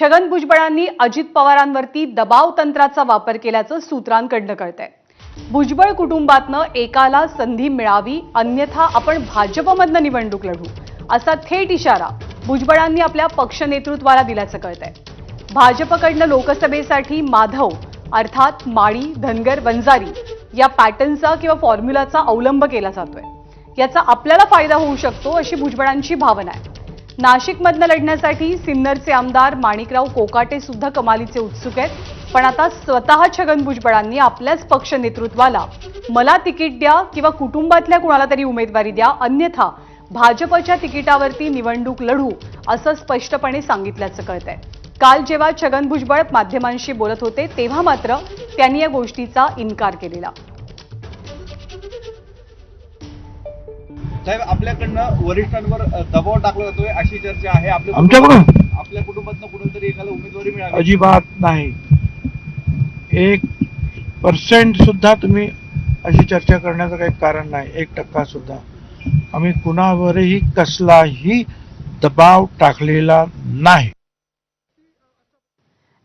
छगन भुजबळांनी अजित पवारांवरती दबाव तंत्राचा वापर केल्याचं सूत्रांकडनं कळतंय. भुजबळ कुटुंबातनं एकाला संधी मिळावी अन्यथा आपण भाजपमधनं निवडणूक लढू असा थेट इशारा भुजबळांनी आपल्या पक्ष नेतृत्वाला दिल्याचं कळतंय. भाजपकडनं लोकसभेसाठी माधव अर्थात माळी धनगर वंजारी या पॅटर्नचा किंवा फॉर्म्युलाचा अवलंब केला जातोय. याचा आपल्याला फायदा होऊ शकतो अशी भुजबळांची भावना आहे. नाशिकमधनं लढण्यासाठी सिन्नरचे आमदार माणिकराव कोकाटे सुद्धा कमालीचे उत्सुक आहेत. पण आता स्वतः छगन भुजबळांनी आपल्याच पक्ष नेतृत्वाला मला तिकीट द्या किंवा कुटुंबातल्या कुणाला तरी उमेदवारी द्या अन्यथा भाजपच्या तिकिटावरती निवडणूक लढू असं स्पष्टपणे सांगितल्याचं कळतंय. काल जेव्हा छगन भुजबळ माध्यमांशी बोलत होते तेव्हा मात्र त्यांनी या गोष्टीचा इन्कार केलेला. साहेब आपल्याकडनं वरिष्ठांवर दबाव टाकला जातोय अशी चर्चा आहे. आपल्या आमच्याकडून? कुटुंबात- आपल्या कुटुंबातनं कुठून तरी एखादा उमेदवारी मिळावी अजिबात नाही. एक पर्सेंट सुद्धा तुम्ही अशी चर्चा करण्याचं काही कारण नाही. एक टक्का सुद्धा. आम्ही कुणावरही कसलाही दबाव टाकलेला नाही.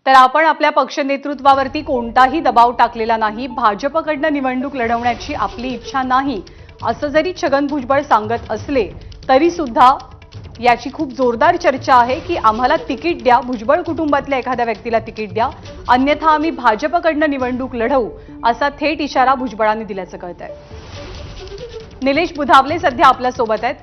तर आपण आपल्या पक्ष नेतृत्वावरती कोणताही दबाव टाकलेला नाही. भाजपकडनं निवडणूक लढवण्याची आपली इच्छा नाही. असं जरी छगन भुजबळ सांगत असले तरी सुद्धा याची खूप जोरदार चर्चा आहे की आम्हाला तिकीट द्या भुजबळ कुटुंबातल्या एखाद्या व्यक्तीला तिकीट द्या अन्यथा आम्ही भाजपकडनं निवडणूक लढवू असा थेट इशारा भुजबळांनी दिल्याचं कळत आहे निलेश बुधावले सध्या आपल्यासोबत आहेत.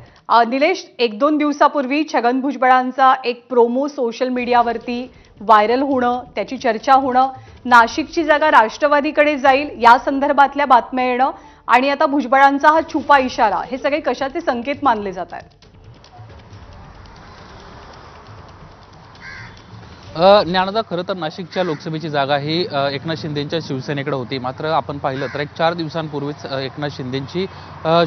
निलेश एक दोन दिवसापूर्वी छगन भुजबळांचा एक प्रोमो सोशल मीडियावरती व्हायरल होणं त्याची चर्चा होणं नाशिकची जागा राष्ट्रवादीकडे जाईल या संदर्भातल्या बातम्या येणं आणि आता भुजबळांचा हा छुपा इशारा हे सगळे कशाचे संकेत मानले जात आहेत? ज्ञानदा खरं तर नाशिकच्या लोकसभेची जागा ही एकनाथ शिंदेंच्या शिवसेनेकडे होती. मात्र आपण पाहिलं तर एक चार दिवसांपूर्वीच एकनाथ शिंदेंची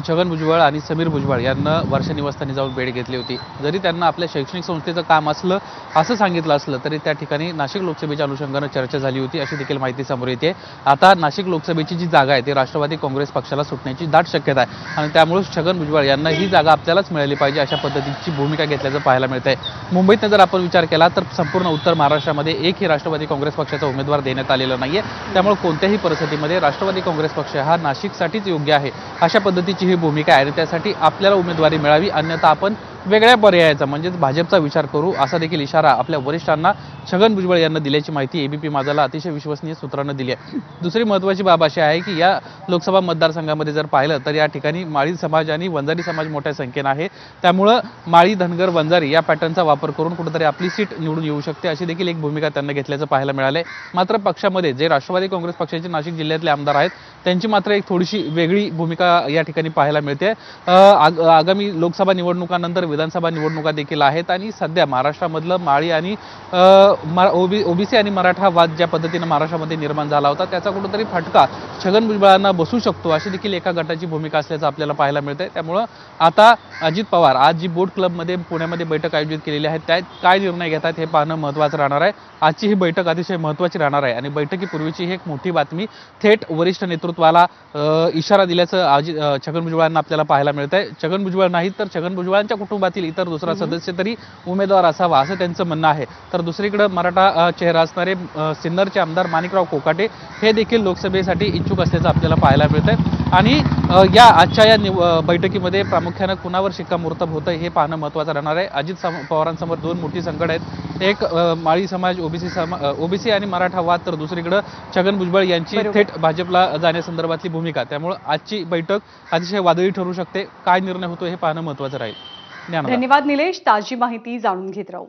छगन भुजबळ आणि समीर भुजबळ यांना वर्षा निवासस्थानी जाऊन भेट घेतली होती. जरी त्यांना आपल्या शैक्षणिक संस्थेचं काम असलं असं सांगितलं असलं तरी त्या ठिकाणी नाशिक लोकसभेच्या अनुषंगानं चर्चा झाली होती. अशी देखील माहिती समोर येते. आता नाशिक लोकसभेची जी जागा आहे ती राष्ट्रवादी काँग्रेस पक्षाला सुटण्याची दाट शक्यता आहे. आणि त्यामुळे छगन भुजबळ यांना ही जागा आपल्यालाच मिळाली पाहिजे अशा पद्धतीची भूमिका घेतल्याचं पाहायला मिळत आहे मुंबईतनं जर आपण विचार केला तर संपूर्ण उत्तर महाराष्ट्रामध्ये एकही राष्ट्रवादी काँग्रेस पक्षाचा उमेदवार देण्यात आलेला नाहीये. त्यामुळे कोणत्याही परिस्थितीमध्ये राष्ट्रवादी काँग्रेस पक्ष हा नाशिकसाठीच योग्य आहे. अशा पद्धतीची ही भूमिका आहे आणि त्यासाठी आपल्याला उमेदवारी मिळावी अन्यथा आपण वेगळ्या पर्यायाचा म्हणजेच भाजपचा विचार करू असा देखील इशारा आपल्या वरिष्ठांना छगन भुजबळ यांना दिल्याची माहिती एबीपी माझाला अतिशय विश्वसनीय सूत्रांना दिली आहे. दुसरी महत्त्वाची बाब अशी आहे की या लोकसभा मतदारसंघामध्ये जर पाहिलं तर या ठिकाणी माळी समाज आणि वंजारी समाज मोठ्या संख्येनं आहे. त्यामुळं माळी धनगर वंजारी या पॅटर्नचा वापर करून कुठेतरी आपली सीट निवडून येऊ शकते अशी देखील एक भूमिका त्यांना घेतल्याचं पाहायला मिळालंय. मात्र पक्षामध्ये जे राष्ट्रवादी काँग्रेस पक्षाचे नाशिक जिल्ह्यातले आमदार आहेत त्यांची मात्र एक थोडीशी वेगळी भूमिका या ठिकाणी पाहायला मिळते. आग- आगामी लोकसभा निवडणुकानंतर विधानसभा निवडणुका देखील आहेत आणि सध्या महाराष्ट्रामधलं माळी आणि ओबी ओबीसी आणि मराठा वाद ज्या पद्धतीनं महाराष्ट्रामध्ये निर्माण झाला होता त्याचा कुठंतरी फटका छगन भुजबळांना बसू शकतो अशी देखील एका गटाची भूमिका असल्याचं आपल्याला पाहायला मिळतंय. त्यामुळं आता अजित पवार आज जी बोट क्लबमध्ये पुण्यामध्ये बैठक आयोजित केलेली आहे त्यात काय निर्णय घेतात हे पाहणं महत्त्वाचं राहणार आहे. आजची ही बैठक अतिशय महत्त्वाची राहणार आहे आणि बैठकीपूर्वीची ही एक मोठी बातमी थेट वरिष्ठ नेतृत्वाला इशारा दिल्याचं अजित छगन भुजबळांना आपल्याला पाहायला मिळत आहे छगन भुजबळ नाही तर छगन भुजबळांच्या कुटुंबातील इतर दुसरा सदस्य तरी उमेदवार असावा असं त्यांचं म्हणणं आहे. तर दुसरीकडे मराठा चेहरा असणारे सिन्नरचे आमदार माणिकराव कोकाटे हे देखील लोकसभेसाठी इच्छुक असल्याचं आपल्याला पाहायला मिळत आहे आणि या आजच्या या निव- बैठकीमध्ये प्रामुख्यानं कुणावर शिक्कामोर्तब होतं हे पाहणं महत्त्वाचं राहणार आहे. अजित सम- पवारांसमोर दोन मोठी संकट आहेत. एक माळी समाज ओबीसी समा ओबीसी आणि मराठा वाद तर दुसरीकडे छगन भुजबळ यांची. थेट भाजपला जाण्यासंदर्भातली भूमिका. त्यामुळे आजची बैठक अतिशय वादळी ठरू शकते. काय निर्णय होतो हे पाहणं महत्त्वाचं राहील. धन्यवाद निलेश. ताजी माहिती जाणून घेत राहू.